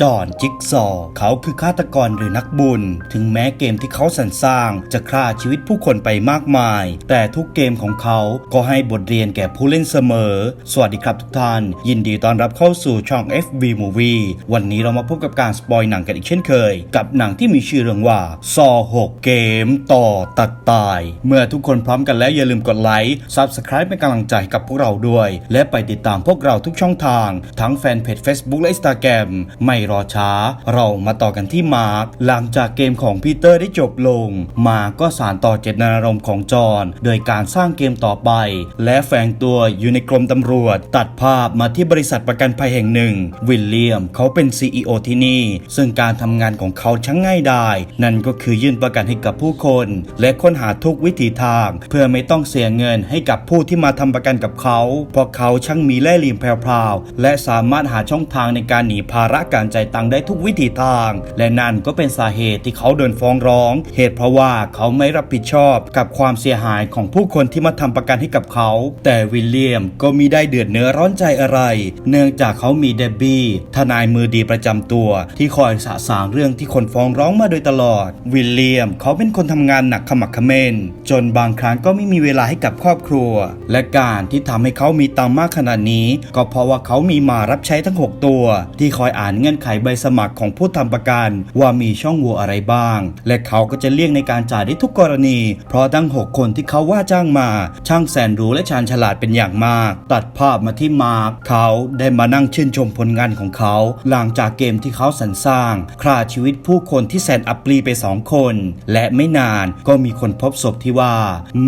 จอห์นจิกซอว์เขาคือฆาตกรหรือนักบุญ ถึงแม้เกมที่เขาสรรสร้าง จะฆ่าชีวิตผู้คนไปมากมาย แต่ทุกเกมของเขาก็ให้บทเรียนแก่ผู้เล่นเสมอ สวัสดีครับทุกท่าน ยินดีต้อนรับเข้าสู่ช่อง FB Movie วันนี้เรามาพบกับการสปอยหนังกันอีกเช่นเคย กับหนังที่มีชื่อเรื่องว่าซอ6เกม ต่อตัดตาย เมื่อทุกคนพร้อมกันแล้วอย่าลืมกดไลค์ Subscribe เป็นกำลังใจกับพวกเราด้วย และไปติดตามพวกเราทุกช่องทาง ทั้งแฟนเพจ Facebook และ Instagram ไม่รอช้า เรามาต่อกันที่มาร์คหลังจากเกมของพีเตอร์ได้จบลง มาร์คก็สานต่อเจตนารมณ์ของจอห์นโดยการสร้างเกมต่อไป และแฝงตัวอยู่ในกรมตำรวจ ตัดภาพมาที่บริษัทประกันภัยแห่งหนึ่ง วิลเลียมเขาเป็น CEO ที่นี่ ซึ่งการทำงานของเขาช่างง่ายดายนั่นก็คือยื่นประกันให้กับผู้คน และค้นหาทุกวิถีทาง เพื่อไม่ต้องเสียเงินให้กับผู้ที่มาทำประกันกับเขา เพราะเขาช่างมีแล่เหลี่ยมแพรวๆและสามารถหาช่องทางในการหนีภาระการใจตังได้ทุกวิถีทาง และนั่นก็เป็นสาเหตุที่เขาเดินฟ้องร้อง เหตุเพราะว่าเขาไม่รับผิดชอบกับความเสียหายของผู้คนที่มาทำประกันให้กับเขา แต่วิลเลียมก็มีได้เดือดเนื้อร้อนใจอะไร เนื่องจากเขามีเดบบี้ทนายมือดีประจำตัว ที่คอยสะสางเรื่องที่คนฟ้องร้องมาโดยตลอด วิลเลียมเขาเป็นคนทำงานหนักขมักเขม้น จนบางครั้งก็ไม่มีเวลาให้กับครอบครัว และการที่ทำให้เขามีตังมากขนาดนี้ ก็เพราะว่าเขามีหมารับใช้ทั้ง 6 ตัว ที่คอยอ่านเงื่อนไขใบสมัครของผู้ทำประกันว่ามีช่องโหว่อะไรบ้าง และเขาก็จะเลี่ยงในการจ่ายได้ทุกกรณี เพราะทั้ง 6 คนที่เขาว่าจ้างมา ช่างแสนรู้และชาญฉลาดเป็นอย่างมาก ตัดภาพมาที่มาร์คเขาได้มานั่งชื่นชมผลงานของเขา หลังจากเกมที่เขาสรรสร้างฆ่าชีวิตผู้คนที่แสนอัปรีไปสองคน และไม่นานก็มีคนพบศพที่ว่า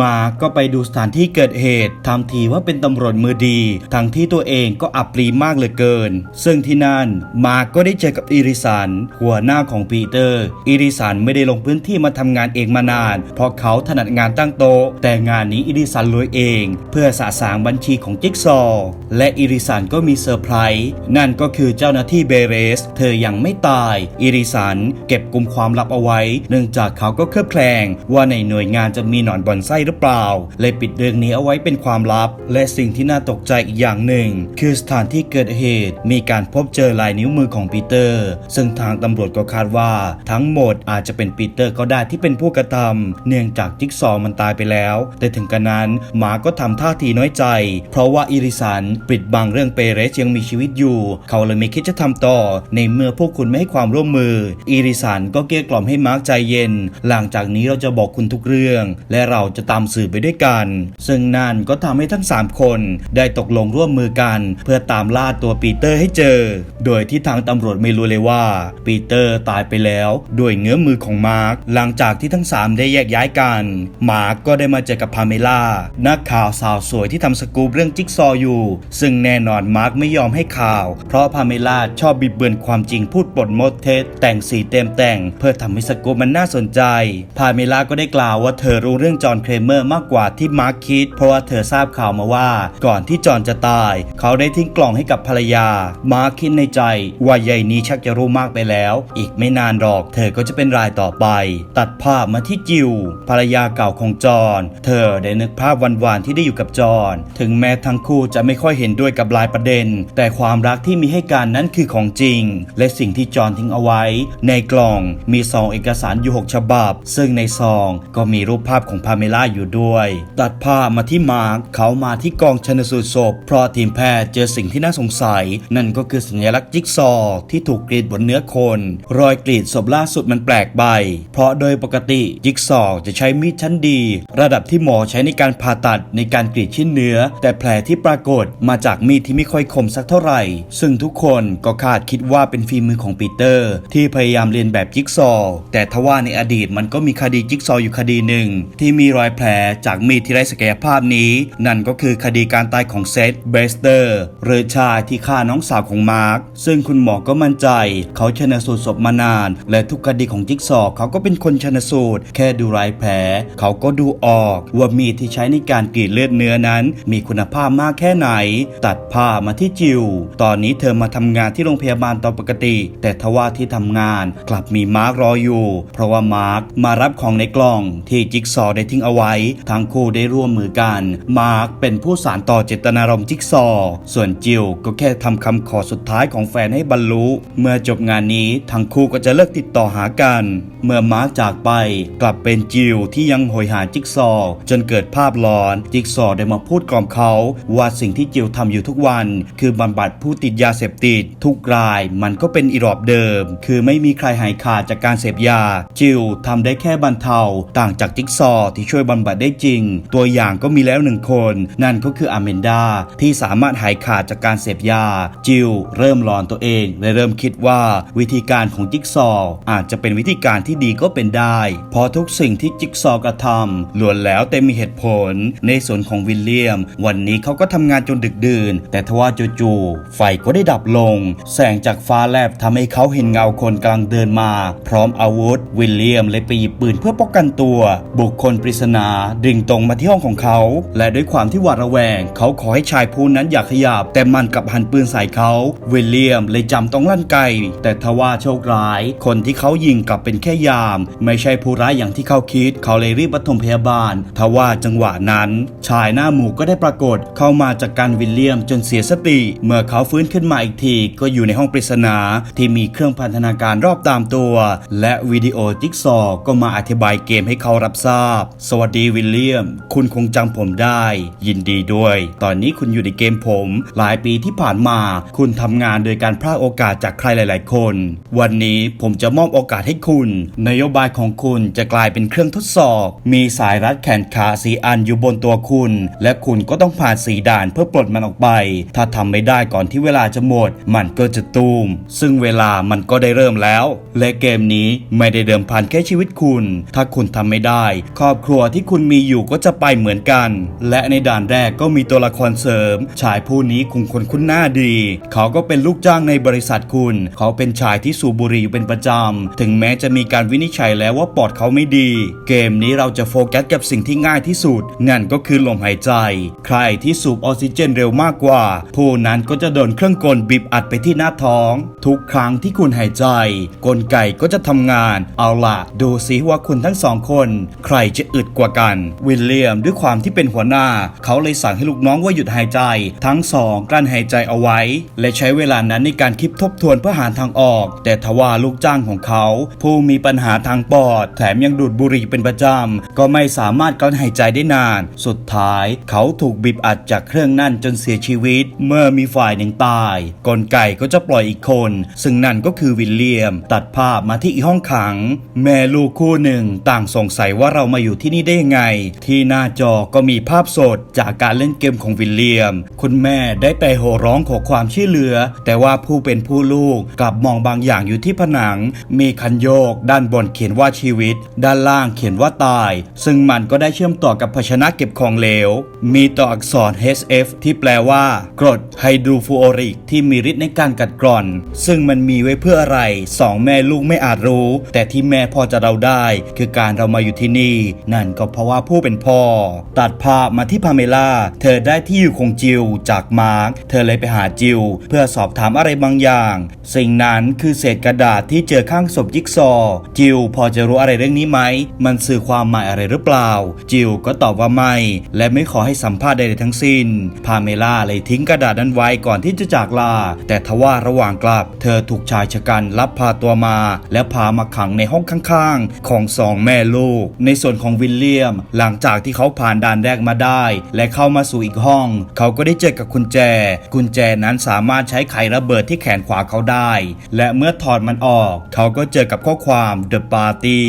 มาร์คก็ไปดูสถานที่เกิดเหตุทำทีว่าเป็นตำรวจมือดี ทั้งที่ตัวเองก็อัปรีมากเหลือเกิน ซึ่งที่นั่นมาร์คก็ได้เจอกับอิริสันหัวหน้าของปีเตอร์ อิริสันไม่ได้ลงพื้นที่มาทำงานเองมานาน เพราะเขาถนัดงานตั้งโต๊ะ แต่งานนี้อิริสันรวยเอง เพื่อสะสางบัญชีของจิ๊กซอว์และอิริสันก็มีเซอร์ไพรส์ นั่นก็คือเจ้าหน้าที่เบเรส เธอยังไม่ตาย อิริสันเก็บกลุ่มความลับเอาไว้ เนื่องจากเขาก็เคลือบแคลงว่าในหน่วยงานจะมีหนอนบอนไส้หรือเปล่า เลยปิดเรื่องนี้เอาไว้เป็นความลับ และสิ่งที่น่าตกใจอีกอย่างหนึ่ง คือสถานที่เกิดเหตุ มีการพบเจอลายนิ้วมือของปีเตอร์ ซึ่งทางตำรวจก็คาดว่า ทั้งหมดอาจจะเป็นปีเตอร์ก็ได้ที่เป็นผู้กระทำเนื่องจากจิ๊กซอว์มันตายไปแล้ว แต่ถึงกระนั้นหมาก็ทำท่าทีน้อยใจ เพราะว่าอิริสันปิดบังเรื่องเปเรสยังมีชีวิตอยู่ เขาเลยไม่คิดจะทำต่อ ในเมื่อพวกคุณไม่ให้ความร่วมมือ อิริสันก็เกลี้ยกล่อมให้มาร์กใจเย็น หลังจากนี้เราจะบอกคุณทุกเรื่อง และเราจะตามสืบไปด้วยกัน ซึ่งนั่นก็ทำให้ทั้ง 3 คน ได้ตกลงร่วมมือกัน เพื่อตามล่าตัวปีเตอร์ให้เจอ โดยที่ทางตำรวจไม่รู้เลยว่า ปีเตอร์ตายไปแล้วด้วยเงื้อมือของมาร์กหลังจากที่ทั้ง 3 ได้แยกย้ายกัน มาร์กก็ได้มาเจอกับพาเมล่านักข่าวสาวสวยที่ทำสกู๊ปเรื่องจิ๊กซออยู่ ซึ่งแน่นอนมาร์กไม่ยอมให้ข่าว เพราะพาเมล่าชอบบิดเบือนความจริงพูดปดมดเท็จแต่งสีเต็มแต่ง เพื่อทำให้สกู๊ปมันน่าสนใจ พาเมล่าก็ได้กล่าวว่าเธอรู้เรื่องจอห์นเครเมอร์มากกว่าที่มาร์กคิด เพราะว่าเธอทราบข่าวมาว่า ก่อนที่จอห์นจะตาย เขาได้ทิ้งกล่องให้กับภรรยา มาร์กคิดในใจว่ายายนี้ชักจะรู้มากไปแล้ว อีกไม่นานหรอก เธอก็จะเป็นรายต่อไป ตัดภาพมาที่จิวภรรยาเก่าของจอห์นเธอได้นึกภาพวันๆที่ได้อยู่กับจอห์นถึงแม้ทั้งคู่จะไม่ค่อยเห็นด้วยกับหลายประเด็น แต่ความรักที่มีให้กันนั้นคือของจริง และสิ่งที่จอห์นทิ้งเอาไว้ ในกล่องมีซองเอกสารอยู่ 6 ฉบับ ซึ่งในซองก็มีรูปภาพของพาเมล่าอยู่ด้วย ตัดภาพมาที่มาร์คเขามาที่กองชนสูตรศพเพราะทีมแพทย์เจอสิ่งที่น่าสงสัย นั่นก็คือสัญลักษณ์จิ๊กซอว์ที่ถูกกรีดบนเนื้อคน รอยกรีดศพล่าสุดมันแปลกไปเพราะโดยปกติจิ๊กซอว์จะใช้มีดชั้นดี ระดับที่หมอใช้ในการผ่าตัดในการกรีดชิ้นเนื้อ แต่แผลที่ปรากฏมาจากมีดที่ไม่ค่อยคมสักเท่าไหร่ ซึ่งทุกคนก็คาดคิดว่าเป็นฝีมือของปีเตอร์ ที่พยายามเรียนแบบจิ๊กซอว์แต่ทว่าในอดีตมันก็มีคดีจิ๊กซอว์อยู่คดีหนึ่ง ที่มีรอยแผลจากมีดที่ไร้ศักยภาพนี้ นั่นก็คือคดีการตายของเซธเบสเตอร์หรือชายที่ฆ่าน้องสาวของมาร์คซึ่งคุณหมอก็มั่นใจ เขาชนะสูตรศพมานาน และทุกคดีของจิ๊กซอว์เขาก็เป็นคนชนะสูตร แค่ดูรอยแผล เขาก็ดูออกว่ามีดที่ใช้ในการกรีดเลือดเนื้อนั้น มีคุณภาพมากแค่ไหน ตัดภามาที่จิว ตอนนี้เธอมาทำงานที่โรงพยาบาลตามปกติ แต่ทว่าที่ทำงานกลับมีมาร์ครออยู่ เพราะว่ามาร์คมารับของในกล่องที่จิ๊กซอว์ได้ทิ้งเอาไว้ ทั้งคู่ได้ร่วมมือกัน มาร์คเป็นผู้สานต่อเจตนารมณ์จิ๊กซอว์ส่วนจิวก็แค่ทำคำขอสุดท้ายของแฟนให้บรรลุรู้ เมื่อจบงานนี้ทั้งคู่ก็จะเลิกติดต่อหากัน เมื่อมาร์กจากไปกลับเป็นจิวที่ยังโหยหาจิ๊กซอ จนเกิดภาพหลอน จิ๊กซอได้มาพูดกล่อมเขา ว่าสิ่งที่จิวทำอยู่ทุกวัน คือบำบัดผู้ติดยาเสพติด ทุกรายมันก็เป็นอีรอบเดิม คือไม่มีใครหายขาดจากการเสพยา จิวทำได้แค่บรรเทา ต่างจากจิ๊กซอที่ช่วยบำบัดได้จริง ตัวอย่างก็มีแล้วหนึ่งคน นั่นก็คืออเมนดาที่สามารถหายขาดจากการเสพยา จิวเริ่มหลอนตัวเองและเริ่มคิดว่าวิธีการของจิ๊กซอว์อาจจะเป็นวิธีการที่ดีก็เป็นได้ เพราะทุกสิ่งที่จิ๊กซอว์กระทำล้วนแล้วแต่มีเหตุผล ในส่วนของวิลเลียม วันนี้เขาก็ทำงานจนดึกดื่น แต่ทว่าจู่ๆไฟก็ได้ดับลง แสงจากฟ้าแลบทำให้เขาเห็นเงาคนกำลังเดินมา พร้อมอาวุธ วิลเลียมเลยไปหยิบปืนเพื่อป้องกันตัว บุคคลปริศนาดึงตรงมาที่ห้องของเขา และด้วยความที่หวาดระแวง เขาขอให้ชายผู้นั้นอย่าขยับ แต่มันกลับหันปืนใส่เขา วิลเลียมเลยจำต้องลั่นไก แต่ทว่าโชคร้าย คนที่เขายิงกลับเป็นแค่ยาม ไม่ใช่ผู้ร้ายอย่างที่เขาคิด เขาเลยรีบปฐมพยาบาล ทว่าจังหวะนั้น ชายหน้าหมูก็ได้ปรากฏเข้ามาจากการวิลเลียมจนเสียสติ เมื่อเขาฟื้นขึ้นมาอีกทีก็อยู่ในห้องปริศนาที่มีเครื่องพันธนาการรอบตามตัว และวิดีโอจิ๊กซอว์ก็มาอธิบายเกมให้เขารับทราบ สวัสดีวิลเลียม คุณคงจำผมได้ ยินดีด้วย ตอนนี้คุณอยู่ในเกมผม หลายปีที่ผ่านมา คุณทำงานโดยการพลาดโอกาสจากใครหลาย ๆ คน วันนี้ผมจะมอบโอกาสให้คุณ นโยบายของคุณจะกลายเป็นเครื่องทดสอบ มีสายรัดแขนขาสีอันอยู่บนตัวคุณ และคุณก็ต้องผ่านสีด่านเพื่อปลดมันออกไป ถ้าทำไม่ได้ก่อนที่เวลาจะหมด มันก็จะตูม ซึ่งเวลามันก็ได้เริ่มแล้ว และเกมนี้ไม่ได้เดิมพันแค่ชีวิตคุณ ถ้าคุณทำไม่ได้ ครอบครัวที่คุณมีอยู่ก็จะไปเหมือนกัน และในด่านแรกก็มีตัวละครเสริม ชายผู้นี้คงคนคุ้นหน้าดี เขาก็เป็นลูกจ้างในบริษัทคุณ เขาเป็นชายที่สูบบุหรี่อยู่เป็นประจำ ถึงแม้จะมีการวินิจฉัยแล้วว่าปอดเขาไม่ดี เกมนี้เราจะโฟกัสกับสิ่งที่ง่ายที่สุด นั่นก็คือลมหายใจ ใครที่สูบออกซิเจนเร็วมากกว่า ผู้นั้นก็จะโดนเครื่องกลบีบอัดไปที่หน้าท้อง ทุกครั้งที่คุณหายใจ กลไกก็จะทำงาน เอาล่ะ ดูสิว่าคุณทั้งสองคน ใครจะอึดกว่ากัน วิลเลียมด้วยความที่เป็นหัวหน้า เขาเลยสั่งให้ลูกน้องว่าหยุดหายใจ ทั้งสองกลั้นหายใจเอาไว้ และใช้เวลานั้นในการคิดททบทวนเพื่อหาทางออก แต่ทว่าลูกจ้างของเขา ผู้มีปัญหาทางปอด แถมยังดูดบุหรี่เป็นประจำ ก็ไม่สามารถกลั้นหายใจได้นาน สุดท้ายเขาถูกบีบอัดจากเครื่องนั่นจนเสียชีวิต เมื่อมีฝ่ายหนึ่งตาย กลไกก็จะปล่อยอีกคน ซึ่งนั่นก็คือวิลเลียม ตัดภาพมาที่อีห้องขัง แม่ลูกคู่หนึ่งต่างสงสัยว่าเรามาอยู่ที่นี่ได้ยังไง ที่หน้าจอก็มีภาพสดจากการเล่นเกมของวิลเลียม คุณแม่ได้แต่โห่ร้องขอความช่วยเหลือ แต่ว่าผู้เป็นผู้ลูกกลับมองบางอย่างอยู่ที่ผนัง มีคันโยก ด้านบนเขียนว่าชีวิต ด้านล่างเขียนว่าตาย ซึ่งมันก็ได้เชื่อมต่อกับภาชนะเก็บของเหลว มีตัวอักษร HF ที่แปลว่า กรดไฮดรูฟูออริกที่มีฤทธิ์ในการกัดกร่อน ซึ่งมันมีไว้เพื่ออะไรสองแม่ลูกไม่อาจรู้ แต่ที่แม่พอจะเดาได้ คือการเรามาอยู่ที่นี่ นั่นก็เพราะว่าผู้เป็นพ่อ ตัดภาพมาที่พาเมล่า เธอได้ที่อยู่ของจิวจากมาร์คเธอเลยไปหาจิว เพื่อสอบถามอะไรบางอย่างสิ่งนั้นคือเศษกระดาษที่เจอข้างศพจิ๊กซอว์จิวพอจะรู้อะไรเรื่องนี้ไหม มันสื่อความหมายอะไรหรือเปล่า จิวก็ตอบว่าไม่ และไม่ขอให้สัมภาษณ์ใดๆทั้งสิ้น พาเมล่าเลยทิ้งกระดาษนั้นไว้ก่อนที่จะจากลา แต่ทว่าระหว่างกลับ เธอถูกชายชะกันลับพาตัวมา และพามาขังในห้องข้างๆ ของสองแม่ลูก ในส่วนของวิลเลียม หลังจากที่เขาผ่านด่านแรกมาได้ และเข้ามาสู่อีกห้อง เขาก็ได้เจอกับกุญแจ กุญแจนั้นสามารถใช้ไขระเบิดที่แขนขวาเขาได้ และเมื่อถอดมันออก เขาก็เจอกับข้อความ The Party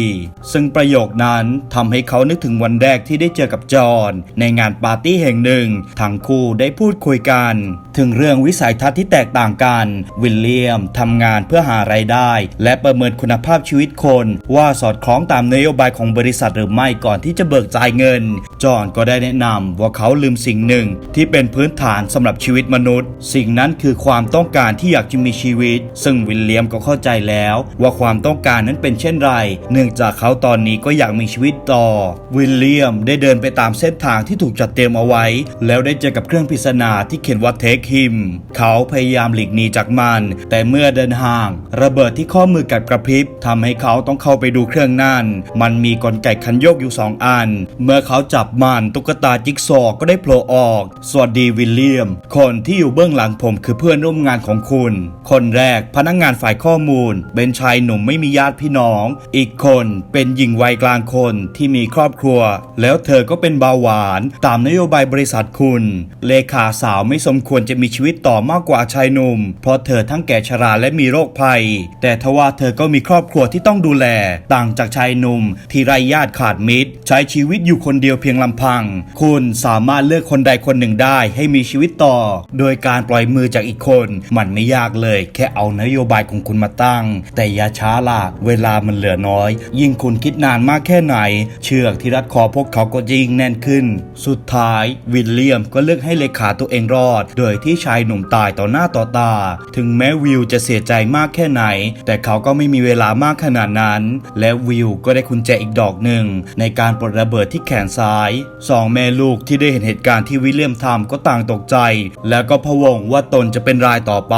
ซึ่งประโยคนั้นทำให้เขานึกถึงวันแรกที่ได้เจอกับจอห์นในงานปาร์ตี้แห่งหนึ่ง ทั้งคู่ได้พูดคุยกัน ถึงเรื่องวิสัยทัศน์ที่แตกต่างกัน วิลเลียมทำงานเพื่อหาไรายได้ และประเมินคุณภาพชีวิตคน ว่าสอดคล้องตามนโยบายของบริษัทหรือไม่ก่อนที่จะเบิกจ่ายเงิน จอห์นก็ได้แนะนำว่าเขาลืมสิ่งหนึ่ง ที่เป็นพื้นฐานสำหรับชีวิตมนุษย์ สิ่งนั้นคือความต้องการที่อยากจะมีชีวิต ซึ่งวิลเลียมก็เข้าใจแล้ว ว่าความต้องการนั้นเป็นเช่นไร เนื่องจากเขาตอนนี้ก็อยากมีชีวิตต่อ วิลเลียมได้เดินไปตามเส้นทางที่ถูกจัดเตรียมเอาไว้ แล้วได้เจอกับเครื่องปริศนาที่เขียนว่าเทคฮิมเขาพยายามหลีกหนีจากมัน แต่เมื่อเดินห่าง ระเบิดที่ข้อมือกัดกระพริบทำให้เขาต้องเข้าไปดูเครื่องนั่น มันมีกลไกคันโยกอยู่สองอัน เมื่อเขาจับมันตุ๊กตาจิ๊กซอก็ได้โผล่ออก สวัสดีวิลเลียม คนที่อยู่เบื้องหลังผมคือเพื่อนร่วมงานของคุณ คนแรกพนักงานฝ่ายข้อมูล เป็นชายหนุ่มไม่มีญาติพี่น้อง อีกคนเป็นหญิงวัยกลางคนที่มีครอบครัว แล้วเธอก็เป็นเบาหวาน ตามนโยบายบริษัทคุณ เลขาสาวไม่สมควรจะมีชีวิตต่อมากกว่าชายหนุ่ม เพราะเธอทั้งแก่ชราและมีโรคภัย แต่ทว่าเธอก็มีครอบครัวที่ต้องดูแล ต่างจากชายหนุ่ม ที่ไร้ญาติขาดมิตร ใช้ชีวิตอยู่คนเดียวเพียงลำพัง คุณสามารถเลือกคนใดคนหนึ่งได้ให้มีชีวิตต่อ โดยการปล่อยมือจากอีกคน มันไม่ยากเลยแค่เอานโยบายของคุณมาตั้ง แต่อย่าช้าล่ะเวลามันเหลือน้อย ยิ่งคุณคิดนานมากแค่ไหน เชือกที่รัดคอพวกเขาก็ยิ่งแน่นขึ้น สุดท้าย วิลเลียมก็เลือกให้เลขาตัวเองรอด โดยที่ชายหนุ่มตายต่อหน้าต่อตา ถึงแม้วิวจะเสียใจมากแค่ไหน แต่เขาก็ไม่มีเวลามากขนาดนั้น และวิวก็ได้กุญแจอีกดอกหนึ่ง ในการปลดระเบิดที่แขนซ้ายสองแม่ลูกที่ได้เห็นเหตุการณ์ที่วิลเลียมทำก็ต่างตกใจ แล้วก็พะวงว่าตนจะเป็นรายต่อไป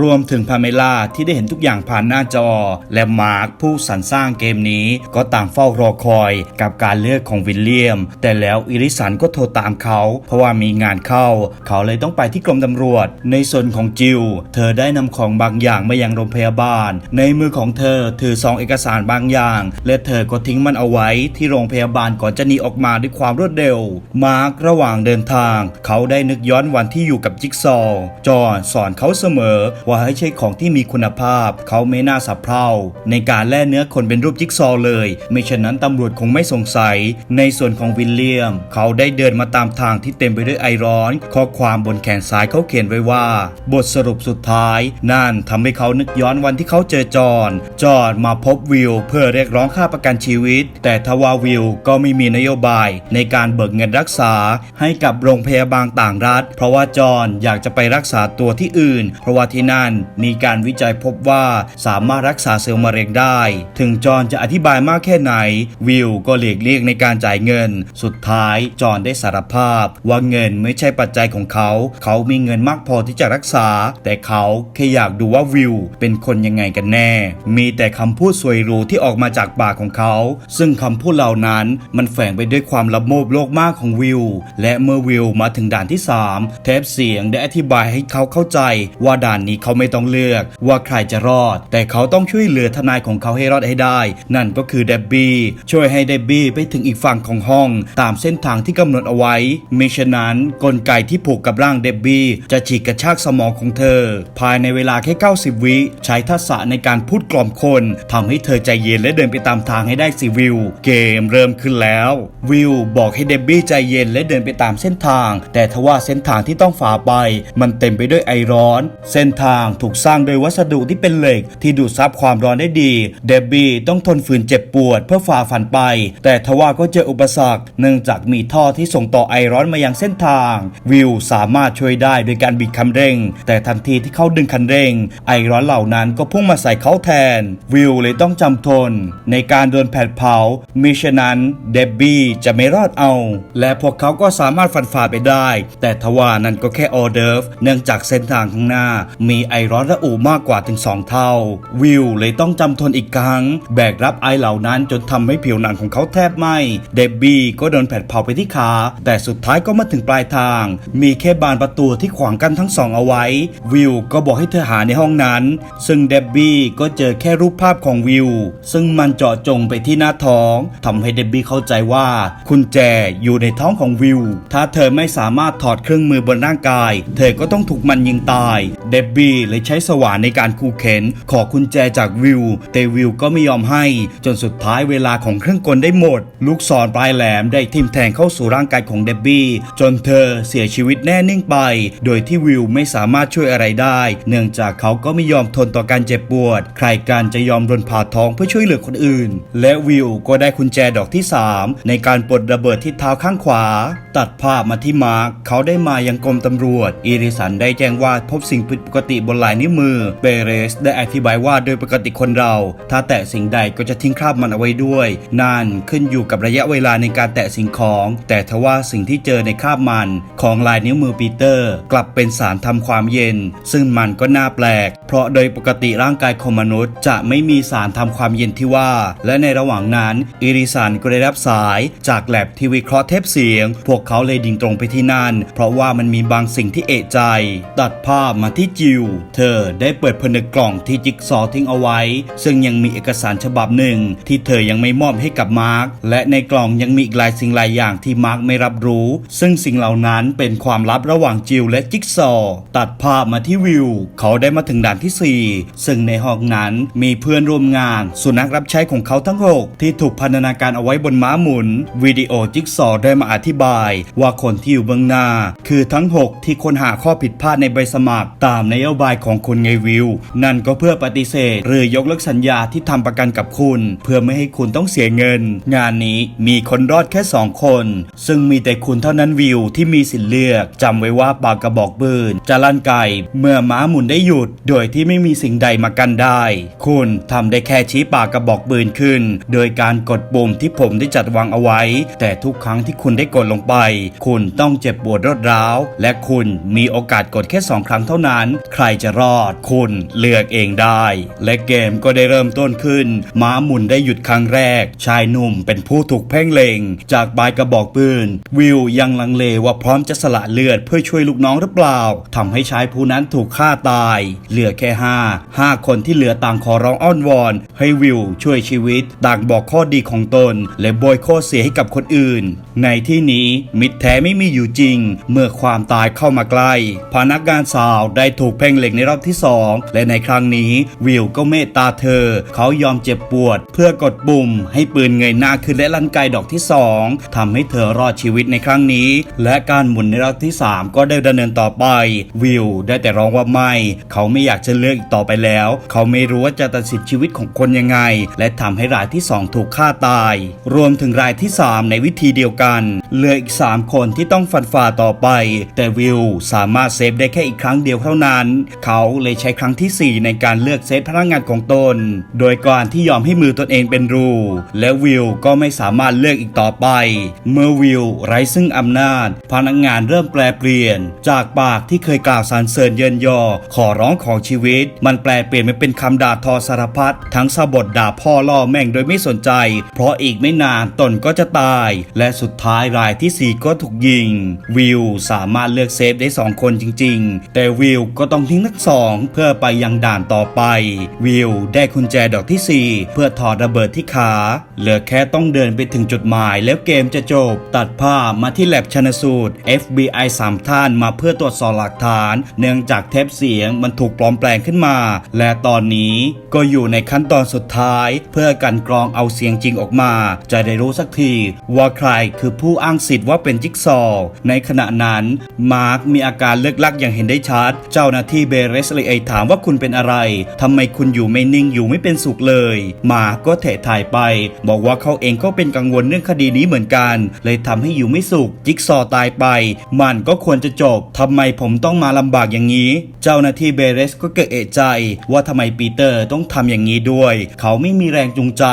รวมถึงพาเมล่าที่ได้เห็นทุกอย่างผ่านหน้าจอ และมาร์คผู้สรรสร้างเกมนี้ก็ต่างเฝ้ารอคอยกับการเลือกของวิลเลียม แต่แล้วอิริสันก็โทรตามเขา เพราะว่ามีงานเข้า เขาเลยต้องไปที่กรมตำรวจ ในส่วนของจิวเธอได้นำของบางอย่างมายังโรงพยาบาล ในมือของเธอถือซองเอกสารบางอย่าง และเธอก็ทิ้งมันเอาไว้ที่โรงพยาบาลก่อนจะหนีออกมาด้วยความรวดเร็ว มาร์กระหว่างเดินทาง เขาได้นึกย้อนวันที่อยู่กับจิ๊กซอว์จอนสอนเขาเสมอว่าให้ใช้ของที่มีคุณภาพ เขาไม่น่าสับเพร่าในการแล่เนื้อคนเป็นรูปจิ๊กซอเลย ไม่เช่นนั้นตำรวจคงไม่สงสัย ในส่วนของวิลเลียม เขาได้เดินมาตามทางที่เต็มไปด้วยไอร้อน ข้อความบนแขนซ้ายเขาเขียนไว้ว่า บทสรุปสุดท้าย นั่นทำให้เขานึกย้อนวันที่เขาเจอจอห์นจอห์นมาพบวิวเพื่อเรียกร้องค่าประกันชีวิต แต่ทว่าวิวก็ไม่มีนโยบาย ในการเบิกเงินรักษาให้กับโรงพยาบาลต่างรัฐ เพราะว่าจอห์นอยากจะไปรักษาตัวที่อื่น เพราะว่าที่นั่นมีการวิจัยพบว่าสามารถรักษาเซลล์มะเร็งได้ ถึงจอห์นจะอธิบายมากแค่ไหน วิวก็หลีกเลี่ยงในการจ่ายเงิน สุดท้ายจอห์นได้สารภาพ ว่าเงินไม่ใช่ปัจจัยของเขา เขามีเงินมากพอที่จะรักษา แต่เขาแค่อยากดูว่าวิวเป็นคนยังไงกันแน่ มีแต่คำพูดสวยหรูที่ออกมาจากปากของเขา ซึ่งคำพูดเหล่านั้นมันแฝงไปด้วยความละโมบโลกมากของวิว และเมื่อวิวมาถึงด่านที่ 3 เทปเสียงได้อธิบายให้เขาเข้าใจว่าด่านนี้เขาไม่ต้องเลือกว่าใครจะรอด แต่เขาต้องช่วยเหลือทนายของเขาให้รอดให้ได้ นั่นก็คือเดบบี้ช่วยให้เดบบี้ไปถึงอีกฝั่งของห้อง ตามเส้นทางที่กำหนดเอาไว้มิฉะนั้นกลไกที่ผูกกับร่างเดบบี้จะฉีกกระชากสมองของเธอ ภายในเวลาแค่ 90 วิ ใช้ทักษะในการพูดกล่อมคนทำให้เธอใจเย็นและเดินไปตามทางให้ได้สิวิว เกมเริ่มขึ้นแล้ว วิวบอกให้เดบบี้ใจเย็นและเดินไปตามเส้นทาง แต่ทว่าเส้นทางที่ต้องฝ่าไป มันเต็มไปด้วยไอร้อน เส้นทางถูกสร้างโดยวัสดุที่เป็นเหล็ก ที่ดูดซับความร้อนได้ดี เดบบี้ต้องทนฝืนเจ็บปวดเพื่อฝ่าฟันไป แต่ทว่าก็เจออุปสรรค เนื่องจากมีท่อที่ส่งต่อไอร้อนมายังเส้นทาง วิวสามารถช่วยได้โดยการบิดคันเร่ง แต่ทันทีที่เขาดึงคันเร่ง ไอร้อนเหล่านั้นก็พุ่งมาใส่เขาแทน วิวเลยต้องจำทน ในการโดนแผดเผามิฉะนั้นเดบบี้จะไม่รอดเอา และพวกเขาก็สามารถฟันฝ่าไปได้ แต่ทว่านั่นก็แค่ออเดิร์ฟเนื่องจากเส้นทางข้างหน้ามีไอร้อนระอุมากกว่าถึง 2 เท่า วิวเลยต้องจำทนอีกครั้ง แบกรับไอเหล่านั้นจนทำให้ผิวหนังของเขาแทบไหม้เดบบี้ก็โดนแผดเผาไปที่ขา แต่สุดท้ายก็มาถึงปลายทาง มีแค่บานประตูที่ขวางกันทั้งสองเอาไว้ วิวก็บอกให้เธอหาในห้องนั้น ซึ่งเดบบี้ก็เจอแค่รูปภาพของวิว ซึ่งมันเจาะจงไปที่หน้าท้องทำให้เดบบี้เข้าใจว่าคุณแจอยู่ในท้องของวิว ถ้าเธอไม่สามารถถอดเครื่องมือบนร่างกาย เธอก็ต้องถูกมันยิงตาย เดบบี้เลยใช้สว่านในการคูเข็น ขอกุญแจจากวิว แต่วิวก็ไม่ยอมให้ จนสุดท้ายเวลาของเครื่องกลได้หมด ลูกศรปลายแหลมได้ทิ่มแทงเข้าสู่ร่างกายของเดบบี้ จนเธอเสียชีวิตแน่นิ่งไป โดยที่วิวไม่สามารถช่วยอะไรได้ เนื่องจากเขาก็ไม่ยอมทนต่อการเจ็บปวด ใครกันจะยอมรนผ่าท้องเพื่อช่วยเหลือคนอื่น และวิวก็ได้กุญแจดอกที่ 3 ในการปลดระเบิดที่เท้าข้างขวา ตัดภาพมาที่มาร์คเขาได้มายังกรมตำรวจอิริสันได้แจ้งว่าพบสิ่งผิดปกติบนลายนิ้วมือเปเรส ได้อธิบายว่าโดยปกติคนเรา ถ้าแตะสิ่งใดก็จะทิ้งคราบมันเอาไว้ด้วยนั่นขึ้นอยู่กับระยะเวลาในการแตะสิ่งของ แต่ทว่าสิ่งที่เจอในคราบมันของลายนิ้วมือปีเตอร์ กลับเป็นสารทำความเย็น ซึ่งมันก็น่าแปลก เพราะโดยปกติร่างกายของมนุษย์ จะไม่มีสารทำความเย็นที่ว่า และในระหว่างนั้นอิริสันก็ได้รับสายจากแลบที่วิเคราะห์เทปเสียง พวกเขาเลยดิ่งตรงไปที่นั่น เพราะว่ามันมีบางสิ่งที่เอะใจ ตัดภาพมาที่จิวเธอได้เปิดผนึกกล่องที่จิ๊กซอว์ทิ้งเอาไว้ ซึ่งยังมีเอกสารฉบับหนึ่ง ที่เธอยังไม่มอบให้กับมาร์คและในกล่องยังมีอีกหลายสิ่งหลายอย่างที่มาร์คไม่รับรู้ ซึ่งสิ่งเหล่านั้นเป็นความลับระหว่างจิลและจิ๊กซอว์ตัดภาพมาที่วิว เขาได้มาถึงด่านที่ 4 ซึ่งในห้องนั้นมีเพื่อนร่วมงาน สุนัขรับใช้ของเขาทั้ง 6 ที่ถูกพันธนาการเอาไว้บนม้าหมุน วิดีโอจิ๊กซอว์ได้มาอธิบาย ว่าคนที่อยู่เบื้องหน้า คือทั้ง 6 ที่ค้นหาข้อผิดพลาดในใบสมัครตามนโยบายของคุณไงวิว นั่นก็เพื่อปฏิเสธ หรือยกเลิกสัญญาที่ทำประกันกับคุณ เพื่อไม่ให้คุณต้องเสียเงิน งานนี้มีคนรอดแค่ 2 คน ซึ่งมีแต่คุณเท่านั้นวิวที่มีสิทธิ์เลือกจำไว้ว่าปากกระบอกปืนจะลั่นไกเมื่อม้าหมุนได้หยุด โดยที่ไม่มีสิ่งใดมากันได้ คุณทำได้แค่ชี้ปากกระบอกปืนขึ้น โดยการกดปุ่มที่ผมได้จัดวางเอาไว้ แต่ทุกครั้งที่คุณได้กดลงไป คุณต้องเจ็บปวดรวดร้าว และคุณมีโอกาสกดแค่สองครั้งเท่านั้น ใครจะรอด คุณเลือกเองได้ และเกมก็ได้เริ่มต้นขึ้น ม้าหมุนได้หยุดครั้งแรก ชายหนุ่มเป็นผู้ถูกเพ่งเล็ง จากปลายกระบอกปืน วิวยังลังเลว่าพร้อมจะสละเลือดเพื่อช่วยลูกน้องหรือเปล่าทำให้ชายผู้นั้นถูกฆ่าตาย เหลือแค่ห้าห้าคนที่เหลือต่างขอร้องอ้อนวอน ให้วิวช่วยชีวิต ต่างบอกข้อดีของตน และโบยข้อเสียให้กับคนอื่น ในที่นี้มิตรแท้ไม่มีอยู่จริง เมื่อความตายเข้ามาใกล้ พนักงานสาวได้ถูกเพ่งเหล็งในรอบที่สองและในครั้งนี้วิวก็เมตตาเธอ เขายอมเจ็บปวด เพื่อกดปุ่ม ให้ปืนเงยหน้าขึ้นและลั่นไกดอกที่สองทำให้เธอรอดชีวิตในครั้งนี้ และการหมุนในรอบที่ 3 ก็ได้ดำเนินต่อไป วิวได้แต่ร้องว่าไม่ เขาไม่อยากจะเลือกอีกต่อไปแล้ว เขาไม่รู้ว่าจะตัดสินชีวิตของคนยังไง และทำให้รายที่ 2 ถูกฆ่าตาย รวมถึงรายที่ 3 ในวิธีเดียวกันเหลืออีก 3 คนที่ต้องฟันฝ่าต่อไป แต่วิวสามารถเซฟได้แค่อีกครั้งเดียวเท่านั้น เขาเลยใช้ครั้งทีสี่ 4 ในการเลือกเซฟพนักงานของตน โดยการที่ยอมให้มือตนเองเป็นรู และวิวก็ไม่สามารถเลือกอีกต่อไป เมื่อวิวไร้ซึ่งอำนาจ พนักงานเริ่มแปลเปลี่ยน จากปากที่เคยกล่าวสรรเสริญเยินยอ ขอร้องของชีวิต มันแปลเปลี่ยนมาเป็นคำด่าทอสารพัดทั้งสะบดด่าพ่อล่อแม่งโดยไม่สนใจ เพราะอีกไม่นานตนก็จะตาย และสุดท้ายรายที่ 4 ก็ถูกยิง วิวสามารถเลือกเซฟได้ 2 คนจริง ๆ แต่วิวก็ต้องทิ้งทั้งสองเพื่อไปยังด่านต่อไป วิวได้กุญแจดอกที่ 4 เพื่อถอดระเบิดที่ขา เหลือแค่ต้องเดินไปถึงจุดหมายแล้วเกมจะจบ ตัดภาพมาที่แลบชนสูตร FBI 3 ท่านมาเพื่อตรวจสอบหลักฐาน เนื่องจากเทปเสียงมันถูกปลอมแปลงขึ้นมา และตอนนี้ก็อยู่ในขั้นตอนสุดท้าย เพื่อกันกรองเอาเสียงจริงออกมา จะได้รู้สักทีว่าใครคือผู้อ้างสิทธิ์ว่าเป็นจิ๊กซอว์ในขณะนั้น มาร์คมีอาการเลิกลักอย่างเห็นได้ชัด เจ้าหน้าที่เบเรสเลยเอยถามว่าคุณเป็นอะไรทำไมคุณอยู่ไม่นิ่งอยู่ไม่เป็นสุขเลย มาร์คก็เถะถ่ายไป บอกว่าเขาเองก็เป็นกังวลเรื่องคดีนี้เหมือนกัน เลยทำให้อยู่ไม่สุข จิ๊กซอว์ตายไป มันก็ควรจะจบทำไมผมต้องมาลำบากอย่างนี้ เจ้าหน้าที่เบเรสก็เกิดเอะใจ ว่าทำไมปีเตอร์ต้องทำอย่างนี้ด้วย เขาไม่มีแรงจูงใจ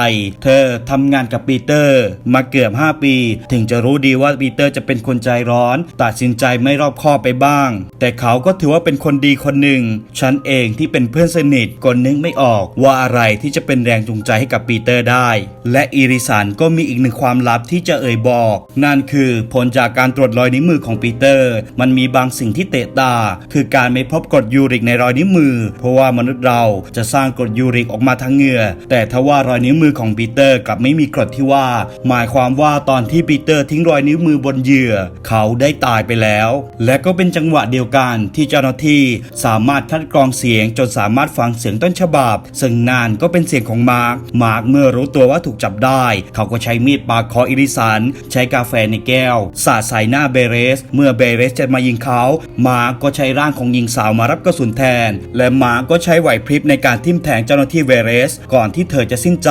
เธอทำงานกับปีเตอร์ มาเกือบ 5 ปี ถึงจะรู้ดีว่าปีเตอร์จะเป็นคนใจร้อน ตัดสินใจไม่รอบคอบไปบ้าง แต่เขาก็ถือว่าเป็นคนดีคนหนึ่ง ฉันเองที่เป็นเพื่อนสนิทก็นึกไม่ออกว่าอะไรที่จะเป็นแรงจูงใจให้กับปีเตอร์ได้ และอิริสันก็มีอีกหนึ่งความลับที่จะเอ่ยบอก นั่นคือผลจากการตรวจรอยนิ้วมือของปีเตอร์ มันมีบางสิ่งที่เตะตา คือการไม่พบกรดยูริกในรอยนิ้วมือ เพราะว่ามนุษย์เราจะสร้างกรดยูริกออกมาทางเหงื่อ แต่ทว่ารอยนิ้วมือของปีเตอร์กลับไม่มีกรดที่ว่า หมายความว่าตอนที่ปีเตอร์ทิ้งรอยนิ้วมือบนเหยื่อ เขาได้ตายไปแล้ว และก็เป็นจังหวะเดียวกันที่เจ้าหน้าที่สามารถคัดกรองเสียงจนสามารถฟังเสียงต้นฉบับ ซึ่งนานก็เป็นเสียงของมาร์คมาร์คเมื่อรู้ตัวว่าถูกจับได้ เขาก็ใช้มีดปาดคออิริสัน ใช้กาแฟในแก้ว สาดใส่หน้าเบเรส เมื่อเบเรสจะมายิงเขา มาร์คก็ใช้ร่างของหญิงสาวมารับกระสุนแทน และมาร์คก็ใช้ไหวพริบในการทิ่มแทงเจ้าหน้าที่เบเรส ก่อนที่เธอจะสิ้นใจ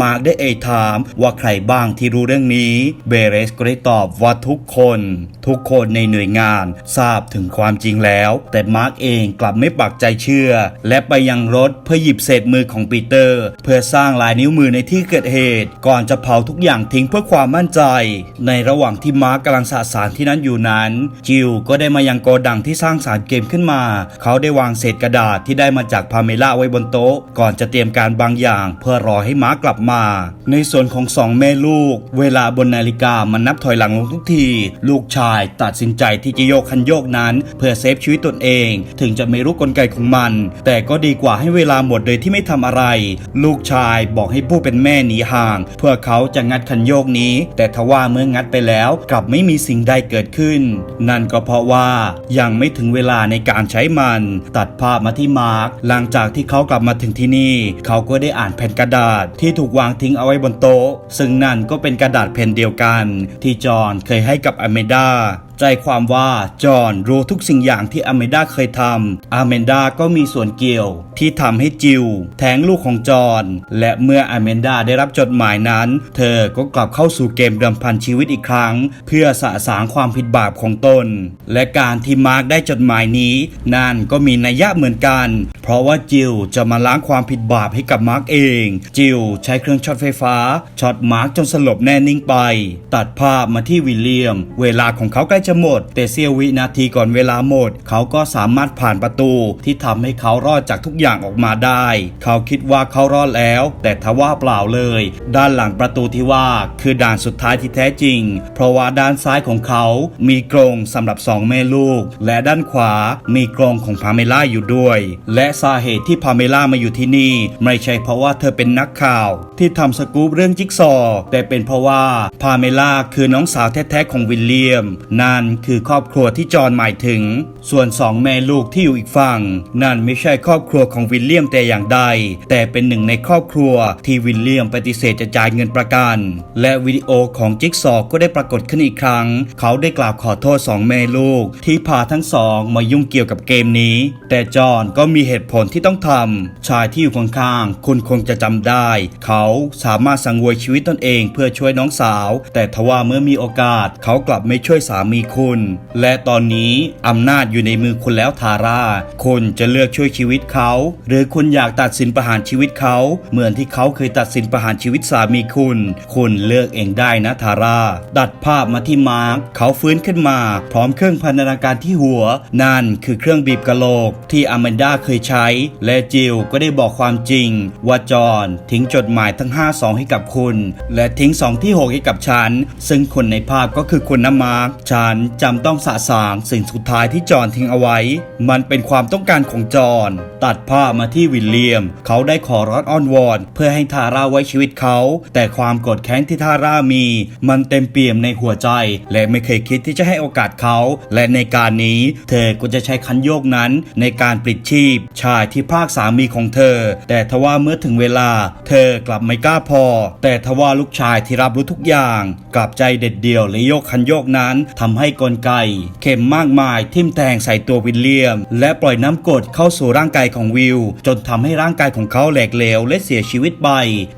มาร์คได้เอ่ยถามว่าใครบ้างที่รู้เรื่องนี้เบเรสก็ได้ตอบว่าทุกคน ทุกคนในหน่วยงานทราบถึงความจริงแล้ว แต่มาร์คเองกลับไม่ปักใจเชื่อ และไปยังรถเพื่อหยิบเศษมือของปีเตอร์ เพื่อสร้างลายนิ้วมือในที่เกิดเหตุ ก่อนจะเผาทุกอย่างทิ้งเพื่อความมั่นใจ ในระหว่างที่มาร์คกำลังสะสารที่นั้นอยู่นั้น จิลก็ได้มายังโกดังที่สร้างสารเกมขึ้นมา เขาได้วางเศษกระดาษที่ได้มาจากพาเมล่าไว้บนโต๊ะ ก่อนจะเตรียมการบางอย่าง เพื่อรอให้มาร์คกลับมา ในส่วนของสองแม่ลูก เวลาบนนาฬิกามันนับถอยหลังลงทุกที ลูกชายตัดสินใจที่จะโยกคันโยกนั้น เพื่อเซฟชีวิตตนเอง ถึงจะไม่รู้กลไกของมัน แต่ก็ดีกว่าให้เวลาหมดโดยที่ไม่ทำอะไร ลูกชายบอกให้ผู้เป็นแม่หนีห่าง เพื่อเขาจะงัดคันโยกนี้ แต่ทว่าเมื่องัดไปแล้วกลับไม่มีสิ่งใดเกิดขึ้น นั่นก็เพราะว่ายังไม่ถึงเวลาในการใช้มัน ตัดภาพมาที่มาร์คหลังจากที่เขากลับมาถึงที่นี่ เขาก็ได้อ่านแผ่นกระดาษที่ถูกวางทิ้งเอาไว้บนโต๊ะ ซึ่งนั่นก็เป็นกระดาษแผ่นเดียวกันที่จอห์นเคยให้กับอเมดา ใจความว่าจอห์นรู้ทุกสิ่งอย่างที่อเมนดาเคยทำอเมนดาก็มีส่วนเกี่ยว ที่ทำให้จิวแท้งลูกของจอห์นและเมื่ออเมนดาได้รับจดหมายนั้น เธอก็กลับเข้าสู่เกมเดิมพันชีวิตอีกครั้ง เพื่อสะสางความผิดบาปของตน และการที่มาร์กได้จดหมายนี้ นั่นก็มีนัยยะเหมือนกัน เพราะว่าจิวจะมาล้างความผิดบาปให้กับมาร์กเอง จิวใช้เครื่องช็อตไฟฟ้าช็อตมาร์กจนสลบแน่นิ่งไป ตัดภาพมาที่วิลเลียม เวลาของเขาใกล้จะหมด แต่เสี้ยววินาทีก่อนเวลาหมด เขาก็สามารถผ่านประตูที่ทำให้เขารอดจากทุกอย่างออกมาได้ เขาคิดว่าเขารอดแล้ว แต่ทว่าเปล่าเลย ด้านหลังประตูที่ว่าคือด่านสุดท้ายที่แท้จริง เพราะว่าด้านซ้ายของเขามีกรงสำหรับสองแม่ลูก และด้านขวามีกรงของพาเมล่าอยู่ด้วย และสาเหตุที่พาเมล่ามาอยู่ที่นี่ ไม่ใช่เพราะว่าเธอเป็นนักข่าว ที่ทำสกู๊ปเรื่องจิ๊กซอว์แต่เป็นเพราะว่าพาเมล่าคือน้องสาวแท้ๆของวิลเลียมนั่นคือครอบครัวที่จอห์นหมายถึง ส่วนสองแม่ลูกที่อยู่อีกฝั่ง นั่นไม่ใช่ครอบครัวของวิลเลียมแต่อย่างใด แต่เป็นหนึ่งในครอบครัวที่วิลเลียมปฏิเสธจะจ่ายเงินประกัน และวิดีโอของจิ๊กซอก็ได้ปรากฏขึ้นอีกครั้ง เขาได้กล่าวขอโทษสองแม่ลูก ที่พาทั้งสองมายุ่งเกี่ยวกับเกมนี้ แต่จอห์นก็มีเหตุผลที่ต้องทำชายที่อยู่ข้างๆคุณคงจะจำได้ เขาสามารถสังเวยชีวิตตนเองเพื่อช่วยน้องสาว แต่ทว่าเมื่อมีโอกาส เขากลับไม่ช่วยสามีคุณและตอนนี้อำนาจอยู่ในมือคุณแล้วทาร่าคุณจะเลือกช่วยชีวิตเขา หรือคุณอยากตัดสินประหารชีวิตเขา เหมือนที่เขาเคยตัดสินประหารชีวิตสามีคุณ คุณเลือกเองได้นะทาร่าตัดภาพมาที่มาร์คเขาฟื้นขึ้นมา พร้อมเครื่องพันธนาการที่หัว นั่นคือเครื่องบีบกะโหลก ที่อแมนดาเคยใช้ และจิลก็ได้บอกความจริง ว่าจอห์นทิ้งจดหมายทั้ง 5 2 ให้กับคุณ และทิ้ง 2 ที่ 6 ให้กับฉัน ซึ่งคนในภาพก็คือคุณน้ำมาร์คฉันจำต้องสะสางสิ่งสุดท้ายที่จอห์นทิ้งเอาไว้ มันเป็นความต้องการของจอห์นตัดภาพมาที่วิลเลียม เขาได้ขอร้อนอ้อนวอน เพื่อให้ทาร่าไว้ชีวิตเขา แต่ความโกรธแค้นที่ทาร่ามี มันเต็มเปี่ยมในหัวใจ และไม่เคยคิดที่จะให้โอกาสเขา และในการนี้ เธอก็จะใช้คันโยกนั้นในการปลิดชีพ ชายที่พากสามีของเธอ แต่ทว่าเมื่อถึงเวลา เธอกลับไม่กล้าพอ แต่ทว่าลูกชายที่รับรู้ทุกอย่าง กลับใจเด็ดเดี่ยวและโยกคันโยกนั้นทำให้กลไก เข็มมากมายทิ่มแทงใส่ตัววิลเลียม และปล่อยน้ำกรดเข้าสู่ร่างกายของวิล จนทำให้ร่างกายของเขาแหลกเหลวและเสียชีวิตไป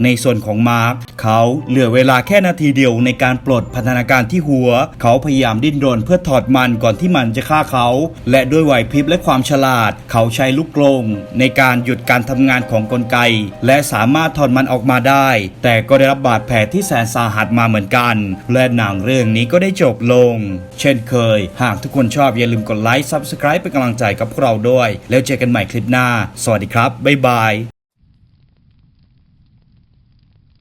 ในส่วนของมาร์คเขาเหลือเวลาแค่นาทีเดียวในการปลดพันธนาการที่หัว เขาพยายามดิ้นรนเพื่อถอดมันก่อนที่มันจะฆ่าเขา และด้วยไหวพริบและความฉลาด เขาใช้ลูกกลง ในการหยุดการทำงานของกลไก และสามารถถอดมันออกมาได้ แต่ก็ได้รับบาดแผลที่แสนสาหัสมาเหมือนกัน และหนังเรื่องนี้ก็ได้จบลงเช่นเคย หากทุกคนชอบอย่าลืมกดไลค์ Subscribe เป็นกำลังใจกับพวกเราด้วย แล้วเจอกันใหม่คลิปหน้า สวัสดีครับ บ๊ายบาย